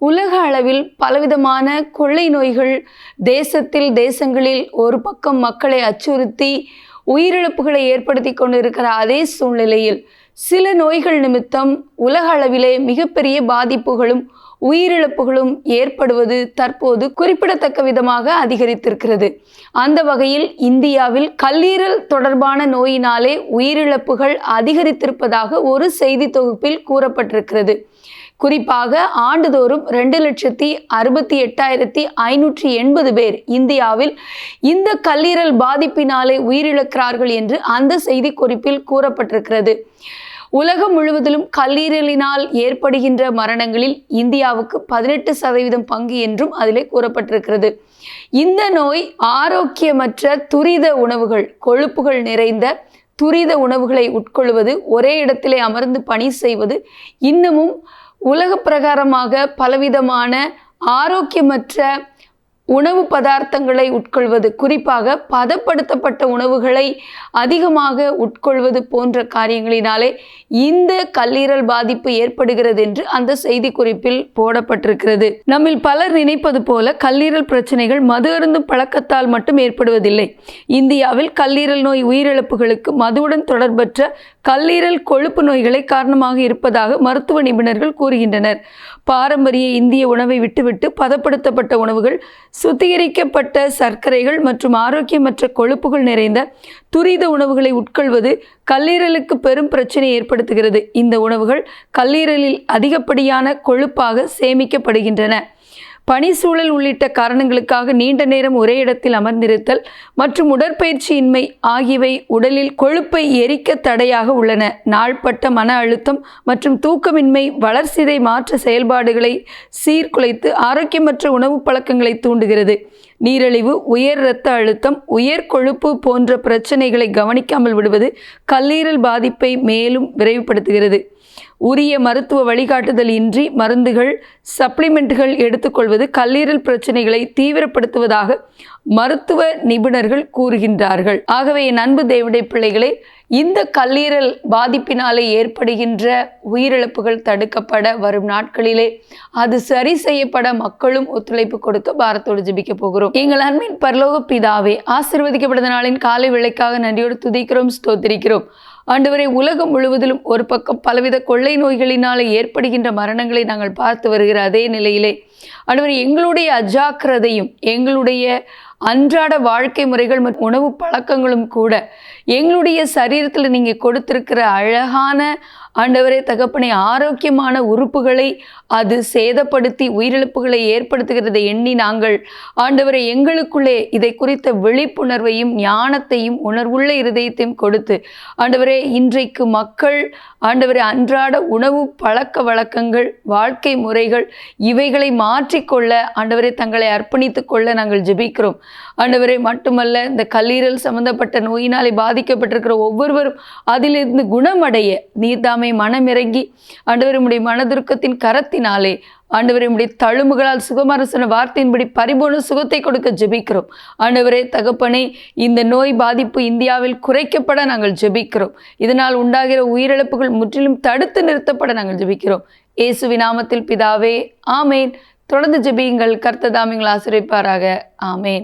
உலக அளவில் பலவிதமான கொள்ளை நோய்கள் தேசத்தில் தேசங்களில் ஒரு பக்கம் மக்களை அச்சுறுத்தி உயிரிழப்புகளை ஏற்படுத்தி கொண்டிருக்கிற அதே சூழ்நிலையில் சில நோய்கள் நிமித்தம் உலக அளவிலே மிகப்பெரிய பாதிப்புகளும் உயிரிழப்புகளும் ஏற்படுவது தற்போது குறிப்பிடத்தக்க விதமாக அதிகரித்திருக்கிறது. அந்த வகையில் இந்தியாவில் கல்லீரல் தொடர்பான நோயினாலே உயிரிழப்புகள் அதிகரித்திருப்பதாக ஒரு செய்தி தொகுப்பில் கூறப்பட்டிருக்கிறது. குறிப்பாக ஆண்டுதோறும் ரெண்டு லட்சத்தி அறுபத்தி எட்டாயிரத்தி ஐநூற்றி எண்பது பேர் இந்தியாவில் இந்த கல்லீரல் பாதிப்பினாலே உயிரிழக்கிறார்கள் என்று அந்த செய்தி குறிப்பில் கூறப்பட்டிருக்கிறது. உலகம் முழுவதிலும் கல்லீரலினால் ஏற்படுகின்ற மரணங்களில் இந்தியாவுக்கு பதினெட்டு சதவீதம் பங்கு என்றும் அதிலே கூறப்பட்டிருக்கிறது. இந்த நோய் ஆரோக்கியமற்ற துரித உணவுகள் கொழுப்புகள் நிறைந்த துரித உணவுகளை உட்கொள்வது ஒரே இடத்திலே அமர்ந்து பணி செய்வது இன்னமும் உலக பிரகாரமாக பலவிதமான ஆரோக்கியமற்ற உணவு பதார்த்தங்களை உட்கொள்வது குறிப்பாக பதப்படுத்தப்பட்ட உணவுகளை அதிகமாக உட்கொள்வது போன்ற காரியங்களினாலே இந்த கல்லீரல் பாதிப்பு ஏற்படுகிறது என்று அந்த செய்தி குறிப்பில் போடப்பட்டிருக்கிறது. நம்மில் பலர் நினைப்பது போல கல்லீரல் பிரச்சனைகள் மது அருந்தும் பழக்கத்தால் மட்டும் ஏற்படுவதில்லை. இந்தியாவில் கல்லீரல் நோய் உயிரிழப்புகளுக்கு மதுவுடன் தொடர்பற்ற கல்லீரல் கொழுப்பு நோய்களை காரணமாக இருப்பதாக மருத்துவ நிபுணர்கள் கூறுகின்றனர். பாரம்பரிய இந்திய உணவை விட்டுவிட்டு பதப்படுத்தப்பட்ட உணவுகள் சுத்திகரிக்கப்பட்ட சர்க்கரைகள் மற்றும் ஆரோக்கியமற்ற கொழுப்புகள் நிறைந்த துரித உணவுகளை உட்கொள்வது கல்லீரலுக்கு பெரும் பிரச்சனை ஏற்படுத்துகிறது. இந்த உணவுகள் கல்லீரலில் அதிகப்படியான கொழுப்பாக சேமிக்கப்படுகின்றன. பணிசூழல் உள்ளிட்ட காரணங்களுக்காக நீண்ட நேரம் ஒரே இடத்தில் அமர்ந்திருத்தல் மற்றும் உடற்பயிற்சியின்மை ஆகியவை உடலில் கொழுப்பை எரிக்க தடையாக உள்ளன. நாள்பட்ட மன அழுத்தம் மற்றும் தூக்கமின்மை வளர்சிதை மாற்ற செயல்பாடுகளை சீர்குலைத்து ஆரோக்கியமற்ற உணவு பழக்கங்களை தூண்டுகிறது. நீரிழிவு உயர் இரத்த அழுத்தம் உயர் கொழுப்பு போன்ற பிரச்சனைகளை கவனிக்காமல் விடுவது கல்லீரல் பாதிப்பை மேலும் விரைவுபடுத்துகிறது. உரிய மருத்துவ வழிகாட்டுதல் இன்றி மருந்துகள் சப்ளிமெண்ட்டுகள் எடுத்துக்கொள்வது கல்லீரல் பிரச்சனைகளை தீவிரப்படுத்துவதாக மருத்துவ நிபுணர்கள் கூறுகின்றார்கள். ஆகவே என் அன்பு தேவிடை பிள்ளைகளே இந்த கல்லீரல் பாதிப்பினாலே ஏற்படுகின்ற உயிரிழப்புகள் தடுக்கப்பட வரும் நாட்களிலே அது சரி செய்யப்பட மக்களும் ஒத்துழைப்பு கொடுக்க பாரத்தோடு ஜபிக்க போகிறோம். எங்கள் அன்பின் பரலோக பிதாவே ஆசிர்வதிக்கப்பட்ட நாளின் காலை விளைக்காக நன்றியோடு துதிக்கிறோம் ஸ்தோத்திரிக்கிறோம். ஆண்டவரை உலகம் முழுவதிலும் ஒரு பக்கம் பலவித கொள்ளை நோய்களினாலே ஏற்படுகின்ற மரணங்களை நாங்கள் பார்த்து வருகிற அதே நிலையிலே ஆண்டவர் எங்களுடைய அஜாக்கிரதையும் எங்களுடைய அன்றாட வாழ்க்கை முறைகள் மற்றும் உணவு பழக்கங்களும் கூட எங்களுடைய சரீரத்தில் நீங்கள் கொடுத்திருக்கிற அழகான ஆண்டவரே தகப்பனை ஆரோக்கியமான உறுப்புகளை அது சேதப்படுத்தி உயிரிழப்புகளை ஏற்படுத்துகிறதை எண்ணி நாங்கள் ஆண்டவரை எங்களுக்குள்ளே இதை குறித்த விழிப்புணர்வையும் ஞானத்தையும் உணர்வுள்ள இருதயத்தையும் கொடுத்து ஆண்டவரே இன்றைக்கு மக்கள் ஆண்டவரே அன்றாட உணவு பழக்க வழக்கங்கள் வாழ்க்கை முறைகள் இவைகளை மாற்றிக்கொள்ள ஆண்டவரை தங்களை அர்ப்பணித்துக் கொள்ள நாங்கள் ஜெபிக்கிறோம். ஆண்டவரை மட்டுமல்ல இந்த கல்லீரல் சம்பந்தப்பட்ட நோயினாலே பாதிக்கப்பட்டிருக்கிற ஒவ்வொருவரும் அதிலிருந்து குணமடைய நீர்தாமை மனமிறங்கி ஆண்டவர் மனதுருக்கத்தின் கரத்தினாலே ஆண்டவரே உடைய தழும்புகளால் சுகமரசன வார்த்தையின்படி பரிபூர்ண சுகத்தை கொடுக்க ஜெபிக்கிறோம். ஆண்டவரே தகப்பனே இந்த நோய் பாதிப்பு இந்தியாவில் குறைக்கப்பட நாங்கள் ஜெபிக்கிறோம். இதனால் உண்டாகிற உயிரிழப்புகள் முற்றிலும் தடுத்து நிறுத்தப்பட நாங்கள் ஜெபிக்கிறோம். இயேசு விநாமத்தில் பிதாவே ஆமேன். தொடர்ந்து ஜெபியுங்கள் கர்த்ததாமிங்களை ஆசிரியப்பாராக ஆமேன்.